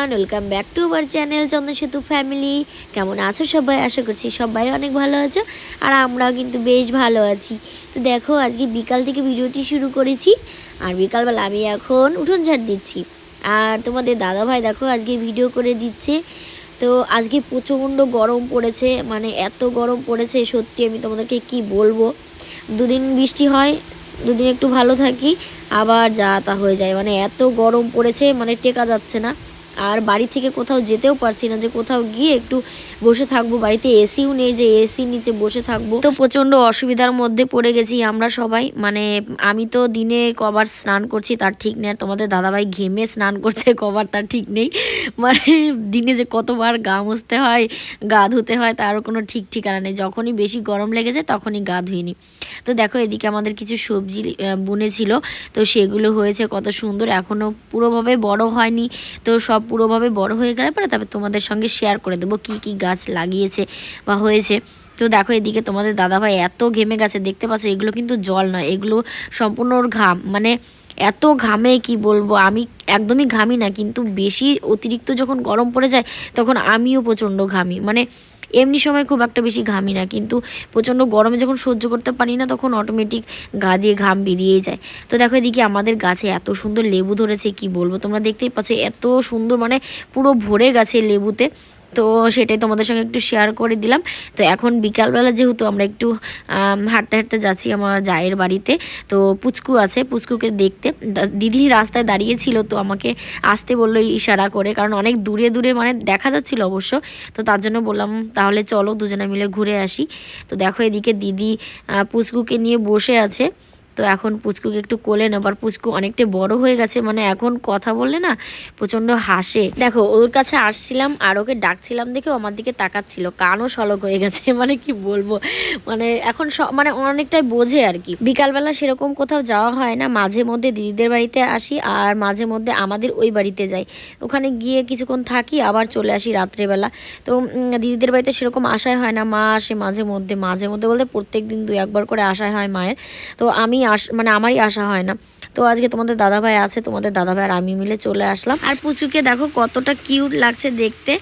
Everyone, welcome back to our channel Chandrasetu family. কেমন আছো সবাই? আশা করছি সবাই অনেক ভালো আছো, আর আমরাও কিন্তু বেশ ভালো আছি। তো দেখো, আজকে বিকাল থেকে ভিডিওটি শুরু করেছি, আর বিকালবেলা আমি এখন উঠোন ঝাড় দিচ্ছি। আর তোমাদের দাদা ভাই দেখো, আজকে ভিডিও করে দিচ্ছে। তো আজকে প্রচণ্ড গরম পড়েছে মানে এত গরম পড়েছে, সত্যি আমি তোমাদেরকে কি বলব? দুদিন বৃষ্টি হয়, দুদিন একটু ভালো থাকি, আবার যা তা হয়ে যায়। মানে এত গরম পড়েছে মানে টেকা যাচ্ছে না। আর বাড়ি থেকে কোথাও যেতেও পারছি না যে কোথাও গিয়ে একটু বসে থাকব। বাড়িতে এসিও নেই যে এসি নিচে বসে থাকব। তো প্রচণ্ড অসুবিধার মধ্যে পড়ে গেছি আমরা সবাই। মানে আমি তো দিনে কবার স্নান করছি, তার ঠিক নেই। আর তোমাদের দাদাভাই ঘেমে স্নান করছে, কবার তার ঠিক নেই। মানে দিনে যে কতবার গা মুছতে হয়, গা ধুতে হয় তারও কোনো ঠিক ঠিকানা নেই। যখনই বেশি গরম লেগেছে তখনই গা ধুইনি তো দেখো, এদিকে আমাদের কিছু সবজি বুনেছিল। তো সেগুলো হয়েছে কত সুন্দর। এখনও পুরোভাবে বড় হয়নি। তো সব পুরোভাবে বড় হয়ে গেলে পরে তারপর তোমাদের সঙ্গে শেয়ার করে দেবো কি কি গাছ লাগিয়েছে বা হয়েছে। তো দেখো এদিকে তোমাদের দাদাভাই এত ঘেমে গেছে, দেখতে পাচ্ছ এগুলো কিন্তু জল নয়, এগুলো সম্পূর্ণ ওর ঘাম। মানে এত ঘামে কি বলব, আমি একদমই ঘামি না, কিন্তু বেশি অতিরিক্ত যখন গরম পড়ে যায়, তখন আমিও প্রচণ্ড ঘামি। মানে এমনি সময় খুব একটা বেশি ঘামি না, কিন্তু প্রচণ্ড গরমে যখন সহ্য করতে পারি না, তখন অটোমেটিক গা দিয়ে ঘাম বেরিয়ে যায়। তো দেখো এদিকে আমাদের গাছে এত সুন্দর লেবু ধরেছে, কি বলব? তোমরা দেখতেই পাচ্ছ এত সুন্দর মানে পুরো ভরে গেছে লেবুতে। তো সেটাই তোমাদের সঙ্গে একটু শেয়ার করে দিলাম। তো এখন বিকালবেলা যেহেতু আমরা একটু হাঁটতে হাঁটতে যাচ্ছি আমার জায়ের বাড়িতে, তো পুচকু আছে, পুচকুকে দেখতে। দিদি রাস্তায় দাঁড়িয়েছিল, তো আমাকে আসতে বলল ইশারা করে, কারণ অনেক দূরে দূরে মানে দেখা যাচ্ছিল অবশ্য। তো তার জন্য বললাম, তাহলে চলো দুজনে মিলে ঘুরে আসি। তো দেখো এদিকে দিদি পুচকুকে নিয়ে বসে আছে। তো এখন পুচকুকে একটু কোলে নেবার পুচকু অনেকটা বড় হয়ে গেছে মানে এখন কথা বললে না প্রচণ্ড হাসে। দেখো, ওর কাছে আসছিলাম আর ওকে ডাকছিলাম দেখে আমার দিকে তাকাচ্ছিল। কানও সলক হয়ে গেছে মানে কি বলব? মানে এখন মানে অনেকটাই বোঝে আর কি। বিকালবেলা সেরকম কোথাও যাওয়া হয় না, মাঝে মধ্যে দিদিদের বাড়িতে আসি আর মাঝে মধ্যে আমাদের ওই বাড়িতে যাই। ওখানে গিয়ে কিছুক্ষণ থাকি, আবার চলে আসি রাত্রেবেলা। তো দিদিদের বাড়িতে সেরকম আশাই হয় না, মা আসে মাঝে মধ্যে। মাঝে মধ্যে বলতে প্রত্যেক দিন দু একবার করে আশাই হয় মায়ের। তো আমি আস মানে আমারই আসা হয় না। তো আজকে তোমাদের দাদাভাই আছে, তোমাদের দাদাভাই আর আমি মিলে চলে আসলাম। আর পুচুকে দেখো কতটা কিউট লাগছে দেখতে।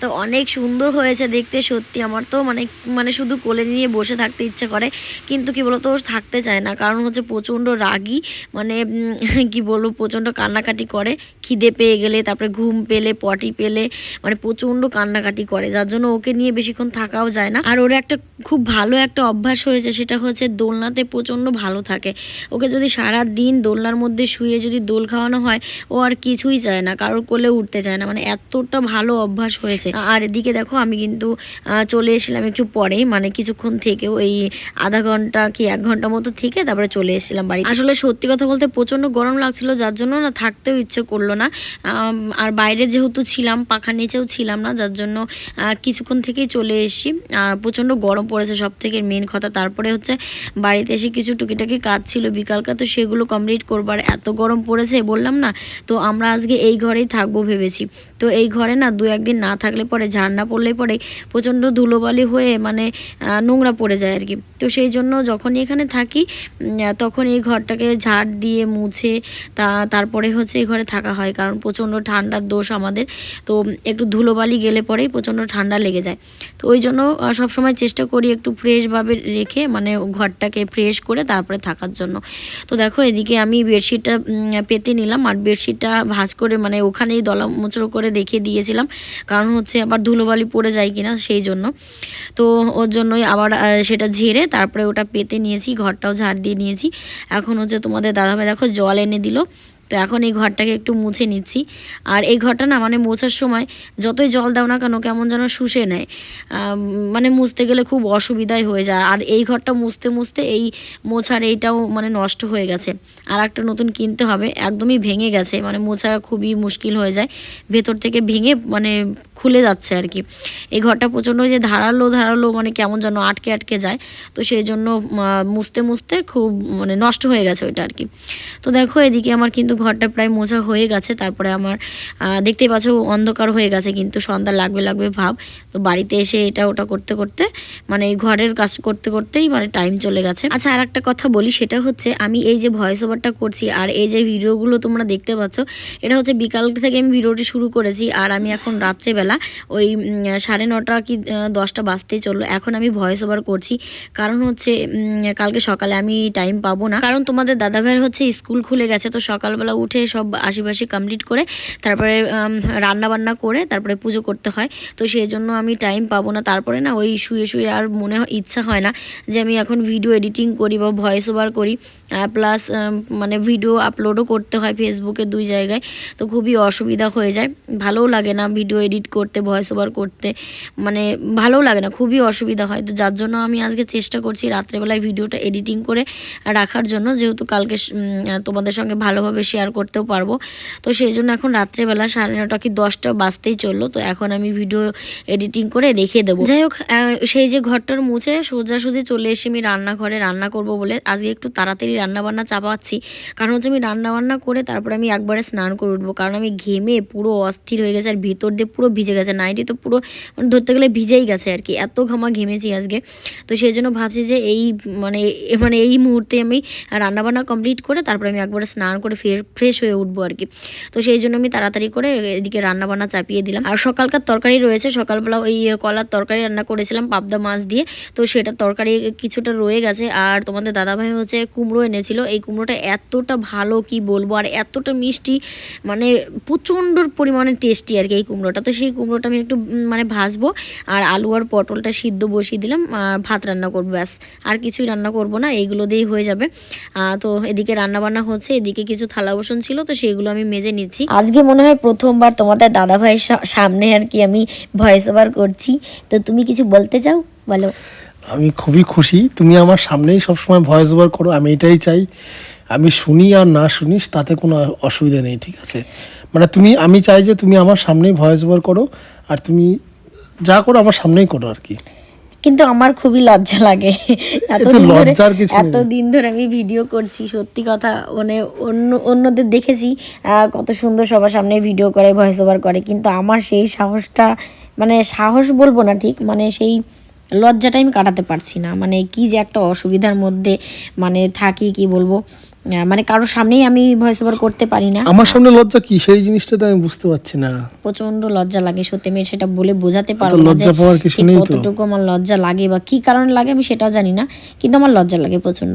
তো অনেক সুন্দর হয়েছে দেখতে সত্যি আমার তো মানে মানে শুধু কোলে নিয়ে বসে থাকতে ইচ্ছে করে। কিন্তু কি বলতো থাকতে চায় না। কারণ হচ্ছে প্রচণ্ড রাগি মানে কি বলব, প্রচণ্ড কান্নাকাটি করে। খিদে পেয়ে গেলে, তারপরে ঘুম পেলে, পটি পেলে মানে প্রচণ্ড কান্নাকাটি করে, যার জন্য ওকে নিয়ে বেশিক্ষণ থাকাও যায় না। আর ওর একটা খুব ভালো একটা অভ্যাস হয়েছে, সেটা হচ্ছে দোলনাতে প্রচণ্ড ভালো থাকে। ওকে যদি সারা দিন দোলনার মধ্যে শুয়ে যদি দোল খাওয়ানো হয়, ও আর কিছুই চায় না, কারোর কোলে উঠতে চায় না মানে এতটা ভালো অভ্যাস হয়েছে। আর এদিকে দেখো, আমি কিন্তু চলে এসেছিলাম একটু পরেই মানে কিছুক্ষণ থেকেও এই আধা ঘণ্টা কি এক ঘণ্টা মতো থেকে তারপরে চলে এসেছিলাম বাড়ি আসলে সত্যি কথা বলতে প্রচণ্ড গরম লাগছিল, যার জন্য না থাকতেও ইচ্ছে করল না। আর বাইরে যেহেতু ছিলাম, পাখার নিচেও ছিলাম না, যার জন্য কিছুক্ষণ থেকেই চলে এসেছি। আর প্রচণ্ড গরম পড়েছে সব থেকে মেন কথা। তারপরে হচ্ছে বাড়িতে এসে কিছু টুকিটাকি কাজ ছিল বিকালকা তো সেগুলো কমপ্লিট করবার এত গরম পড়েছে, বললাম না? তো আমরা আজকে এই ঘরেই থাকব ভেবেছি। তো এই ঘরে না, দু একদিন না থাকলে পরে ঝাড়না পড়লে পরে প্রচণ্ড ধুলোবালি হয়ে মানে নোংরা পড়ে যায় আর কি। তো সেই জন্য যখনই এখানে থাকি তখন এই ঘরটাকে ঝাড় দিয়ে মুছে, তা, তারপরে হচ্ছে এই ঘরে থাকা হয়। কারণ প্রচণ্ড ঠান্ডার দোষ আমাদের। তো একটু ধুলোবালি গেলে পরেই প্রচণ্ড ঠান্ডা লেগে যায়। তো ওই জন্য সবসময় চেষ্টা করি একটু ফ্রেশভাবে রেখে মানে ঘরটাকে ফ্রেশ করে তারপরে থাকার জন্য। তো দেখো, এদিকে আমি বেডশিটটা পেতে নিলাম। আর বেডশিটটা ভাঁজ করে মানে ওখানেই দলা মোচড়ো করে রেখে দিয়েছিলাম। কারণ হচ্ছে আবার ধুলোবালি পড়ে যায় কিনা সেই জন্য। তো ওর জন্যই আবার সেটা ঝেড়ে তারপরে ওটা পেতে নিয়েছি, ঘরটাও ঝাড় দিয়ে নিয়েছি। এখন হচ্ছে তোমাদের দাদাভাই দেখো, জল এনে দিল। তো এখন এই ঘরটাকে একটু মুছে নিচ্ছি। আর এই ঘরটা না মানে মোছার সময় যতই জল দাও না কেন কেমন যেন শুষে নেয়। মানে মুছতে গেলে খুব অসুবিধাই হয়ে যায়। আর এই ঘরটা মুছতে মুছতে এই মোছার এইটাও মানে নষ্ট হয়ে গেছে। আর একটা নতুন কিনতে হবে। একদমই ভেঙে গেছে। মানে মোছা খুবই মুশকিল হয়ে যায়। ভেতর থেকে ভেঙে মানে খুলে যাচ্ছে আর কি। এই ঘরটা প্রচণ্ড যে ধারালো ধারালো মানে কেমন যেন আটকে আটকে যায়। তো সেই জন্য মুছতে মুছতে খুব মানে নষ্ট হয়ে গেছে ওইটা আর কি। তো দেখো এদিকে আমার কিন্তু ঘরটা প্রায় মোছা হয়ে গেছে, তারপরে আমার দেখতেই পাচ্ছ অন্ধকার হয়ে গেছে কিন্তু সন্ধ্যা লাগবে লাগবে ভাব। তো বাড়িতে এসে এটা ওটা করতে করতে মানে এই ঘরের কাজ করতে করতেই মানে টাইম চলে গেছে। আচ্ছা আর একটা কথা বলি, সেটা হচ্ছে আমি এই যে ভয়েস ওভারটা করছি আর এই যে ভিডিওগুলো তোমরা দেখতে পাচ্ছ, এটা হচ্ছে বিকাল থেকে আমি ভিডিওটি শুরু করেছি আর আমি এখন রাত্রেবেলা ওই সাড়ে নটা কি দশটা বাজতেই চলল। এখন আমি ভয়েস ওভার করছি, কারণ হচ্ছে কালকে সকালে আমি টাইম পাবো না। কারণ তোমাদের দাদা ভাইয়ের হচ্ছে স্কুল খুলে গেছে, তো সকালবেলা উঠে সব আশেপাশে কমপ্লিট করে তারপরে রান্না বান্না করে তারপরে পুজো করতে হয়। তো সেই জন্য আমি টাইম পাবো না। তারপরে না ওই শুয়ে শুয়ে আর মনে ইচ্ছা হয় না যে আমি এখন ভিডিও এডিটিং করি বা ভয়েস ওভার করি প্লাস মানে ভিডিও আপলোডও করতে হয় ফেসবুকে দুই জায়গায়। তো খুবই অসুবিধা হয়ে যায়। ভালোও লাগে না ভিডিও এডিট করতে ভয়েস ওভার করতে। মানে ভালোও লাগে না, খুবই অসুবিধা হয়। তো যার জন্য আমি আজকে চেষ্টা করছি রাত্রেবেলায় ভিডিওটা এডিটিং করে রাখার জন্য। যেহেতু কালকে তোমাদের সঙ্গে ভালোভাবে শেয়ার করতেও পারব। তো সেই জন্য এখন রাত্রেবেলা সাড়ে নটা কি দশটা বাজতেই চলল। তো এখন আমি ভিডিও এডিটিং করে রেখে দেবো। যাই হোক সেই যে ঘরটার মুছে সোজাসুজি চলে এসে আমি রান্নাঘরে রান্না করব বলে আজকে একটু তাড়াতাড়ি রান্নাবান্না চাপাচ্ছি। কারণ হচ্ছে আমি রান্নাবান্না করে তারপরে আমি একবারে স্নান করে উঠবো। কারণ আমি ঘেমে পুরো অস্থির হয়ে গেছে আর ভিতর দিয়ে পুরো ভিজে গেছে। নাইটি তো পুরো মানে ধরতে গেলে ভিজেই গেছে আর কি। এত ঘামা ঘেমেছি আজকে। তো সেই জন্য ভাবছি যে এই মানে মানে এই মুহূর্তে আমি রান্নাবান্না কমপ্লিট করে তারপরে আমি একবারে স্নান করে ফ্রেশ হয়ে উঠবো আর কি। তো সেই জন্য আমি তাড়াতাড়ি করে এদিকে রান্না বান্না চাপিয়ে দিলাম। আর সকালকার তরকারি রয়েছে, সকালবেলা ওই কলার তরকারি রান্না করেছিলাম, পাবদা মাছ দিয়ে। তো সেটা তরকারি কিছুটা রয়ে গেছে। আর তোমাদের দাদাভাই হচ্ছে কুমড়ো এনেছিল। এই কুমড়োটা এতটা ভালো কি বলব? আর এতটা মিষ্টি মানে প্রচণ্ড পরিমাণে টেস্টি আর কি এই কুমড়োটা। তো সেই কুমড়োটা আমি একটু মানে ভাজবো। আর আলু আর পটলটা সিদ্ধ বসিয়ে দিলাম। আর ভাত রান্না করব, ব্যাস। আর কিছুই রান্না করব না, এইগুলো দিয়েই হয়ে যাবে। তো এদিকে রান্না বান্না হচ্ছে, এদিকে কিছু থালা বাসন ছিল তো সেগুলো আমি মেজে নিচ্ছি। আজকে মনে হয় প্রথমবার তোমাদের দাদা ভাইয়ের সামনে আর কি আমি ভয়েস ওভার করছি। তো তুমি কিছু বলতে চাও? বলো। আমি খুবই খুশি। তুমি আমার সামনেই সবসময় ভয়েস ওভার করো আমি এটাই চাই। আমি শুনি আর না শুনিস তাতে কোনো অসুবিধা নেই ঠিক আছে? মানে তুমি আমি চাই যে তুমি আমার সামনেই ভয়েস ওভার করো আর তুমি যা করো আমার সামনেই করো আর কি। কিন্তু আমার খুবই লজ্জা লাগে। এতদিন ধরে। এতদিন ধরে আমি ভিডিও করছি সত্যি কথা। মানে অন্য অন্যদের দেখেছি আহ, কত সুন্দর সবার সামনে ভিডিও করে ভয়েস ওভার করে। কিন্তু আমার সেই সাহসটা মানে সাহস বলব না ঠিক মানে সেই লজ্জাটা আমি কাটাতে পারছি না। মানে কি যে একটা অসুবিধার মধ্যে মানে থাকি কি বলব? মানে কারোর সামনেই আমি ভয়েস ওভার করতে পারি না। আমার সামনে লজ্জা কি? সেই জিনিসটা তো আমি বুঝতে পারছি না। প্রচণ্ড লজ্জা লাগে সত্যি আমি সেটা বলে বোঝাতে পারব না লজ্জা পাওয়ার কিছু নেই তো। কতটুকু আমার লজ্জা লাগে বা কি কারণে লাগে আমি সেটা জানি না কিন্তু আমার লজ্জা লাগে প্রচণ্ড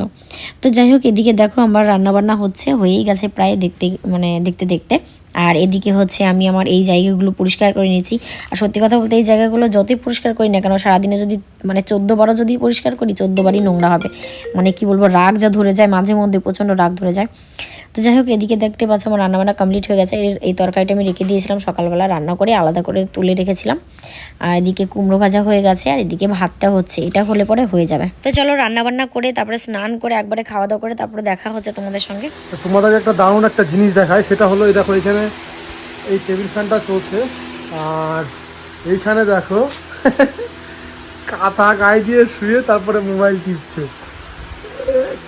তো যাই হোক এদিকে দেখো আমার রান্না বান্না হচ্ছে হয়েই গেছে প্রায় দেখতে মানে দেখতে দেখতে। আর এদিকে হচ্ছে আমি আমার এই জায়গাগুলো পরিষ্কার করে নিয়েছি। আর সত্যি কথা বলতে এই জায়গাগুলো যতই পরিষ্কার করি না কেন, সারাদিনে যদি মানে চোদ্দ বারো যদি পরিষ্কার করি চোদ্দ বারই নোংরা হবে। মানে কি বলব, রাগ যা ধরে যায়, মাঝে মধ্যে প্রচণ্ড রাগ ধরে যায়। তো যাই হোক, এদিকে দেখতে পাচ্ছ আমার রান্নাবান্না কমপ্লিট হয়ে গেছে। এর- এই তরকারিটা আমি রেখে দিয়েছিলাম, সকালবেলা রান্না করে আলাদা করে তুলে রেখেছিলাম। আর এদিকে কুমড়ো ভাজা হয়ে গেছে, আর এদিকে ভাতটা হচ্ছে। এটা হলে পরে হয়ে যাবে। তো চলো রান্নাবান্না করে, তারপরে স্নান করে, একবারে খাওয়া দাওয়া করে, তারপরে দেখা হচ্ছে তোমাদের সঙ্গে। তোমাদের একটা দারুণ একটা জিনিস দেখায় সেটা হলো এই দেখো এখানে এই টেবিল ফ্যানটা চলছে। আর এইখানে দেখো, কাঁথা গায়ে দিয়ে শুয়ে তারপরে মোবাইল টিপছে।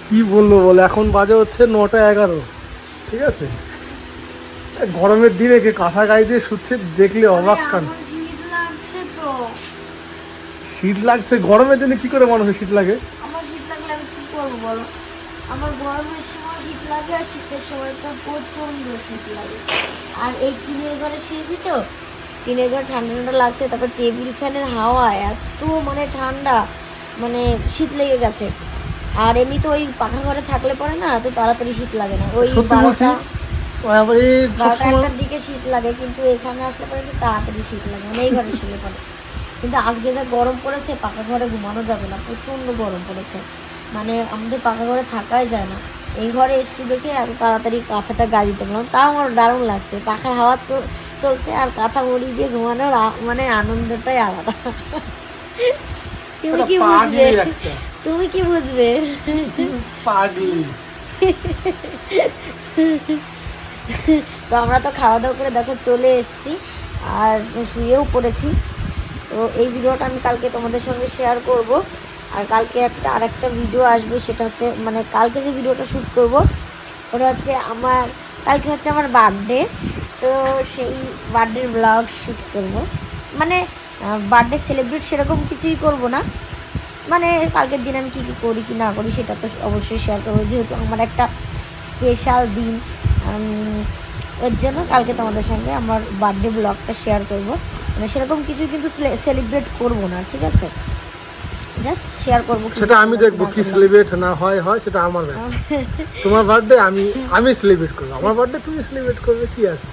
কি বলব বলে, এখন বাজে হচ্ছে নটা এগারো। ঠিক আছে? গরমের দিনে কে কাঁথা গায়ে দিয়ে শুচ্ছে দেখলে অবাক কান। শীত লাগছে তো। শীত লাগছে? গরমের দিনে কি করে মানুষের শীত লাগে? আমার শীত লাগলে আমি কি করব বলো? আমার গরমের সময় শীত লাগে আর শীতের সময় তো প্রচণ্ড শীত লাগে। আর এই টিনের ঘরে শুয়েছি তো। টিনের ঘরে ঠান্ডা ঠান্ডা লাগছে তারপর টেবিল ফ্যানের হাওয়া এত মানে ঠান্ডা মানে শীত লেগে গেছে। আর এমনি তো ওই পাখা ঘরে থাকলে পরে না তো তাড়াতাড়ি শীত লাগে না। ওই সত্যি বলছি আবার সবসময় দিকে শীত লাগে কিন্তু এখানে আসলে পরে একটু তাড়াতাড়ি শীত লাগে মানে এই ঘরে শুলে পরে। কিন্তু আজকে যা গরম পড়েছে পাকা ঘরে ঘুমানো যাবে না প্রচণ্ড গরম পড়েছে। মানে আমাদের পাকা ঘরে থাকাই যায় না। এই ঘরে এসছি দেখে এত তাড়াতাড়ি কাঁথাটা গা দিতে পারলাম তাও আমার দারুণ লাগছে। পাখার হাওয়া তো চলছে আর কাঁথা মুড়ি দিয়ে ঘুমানোর মানে আনন্দটাই আলাদা। তুমি কি একটা তুমি কি বুঝবে? পাগলি। তো আমরা তো খাওয়া দাওয়া করে দেখো চলে এসেছি আর শুয়েও পড়েছি। তো এই ভিডিওটা আমি কালকে তোমাদের সঙ্গে শেয়ার করব। আর কালকে একটা আরেকটা ভিডিও আসবে সেটা হচ্ছে মানে কালকে যে ভিডিওটা শ্যুট করব ওটা হচ্ছে আমার কালকে হচ্ছে আমার বার্থডে তো সেই বার্থডের ব্লগ শ্যুট করব। মানে বার্থডে সেলিব্রেট সেরকম কিছুই করব না। মানে কালকের দিন আমি কী কী করি কি না করি সেটা তো অবশ্যই শেয়ার করব। যেহেতু আমার একটা স্পেশাল দিন এর জন্য কালকে তোমাদের সঙ্গে আমার বার্থডে ব্লগটা শেয়ার করব। মানে সেরকম কিছু কিন্তু সেলিব্রেট করব না ঠিক আছে? জাস্ট শেয়ার করব সেটা আমি দেখব কি সেলিব্রেট না হয় হয় সেটা আমার তোমার বার্থডে আমি আমি সেলিব্রেট করব। আমার বার্থডে তুমি সেলিব্রেট করবে কি আছে?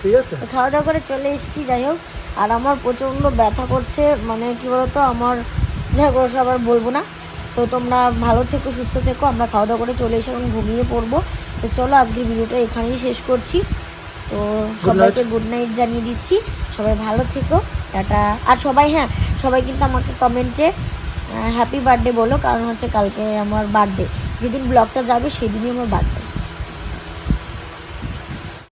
ঠিক আছে? খাওয়া দাওয়া করে চলে এসেছি যাই হোক। আর আমার প্রচণ্ড ব্যথা করছে মানে কি বলতো আমার হোক ওসব আবার বলব না। তো তোমরা ভালো থেকো সুস্থ থেকো আমরা খাওয়া দাওয়া করে চলে এসে এখন ঘুমিয়ে পড়ব। তো চলো আজকের ভিডিওটা এখানেই শেষ করছি। তো সবাইকে গুড নাইট জানিয়ে দিচ্ছি। সবাই ভালো থেকো টাটা। আর সবাই হ্যাঁ সবাই কিন্তু আমাকে কমেন্টে হ্যাপি বার্থডে বলো কারণ হচ্ছে কালকে আমার বার্থডে যেদিন ব্লগটা যাবে সেদিনই আমার বার্থডে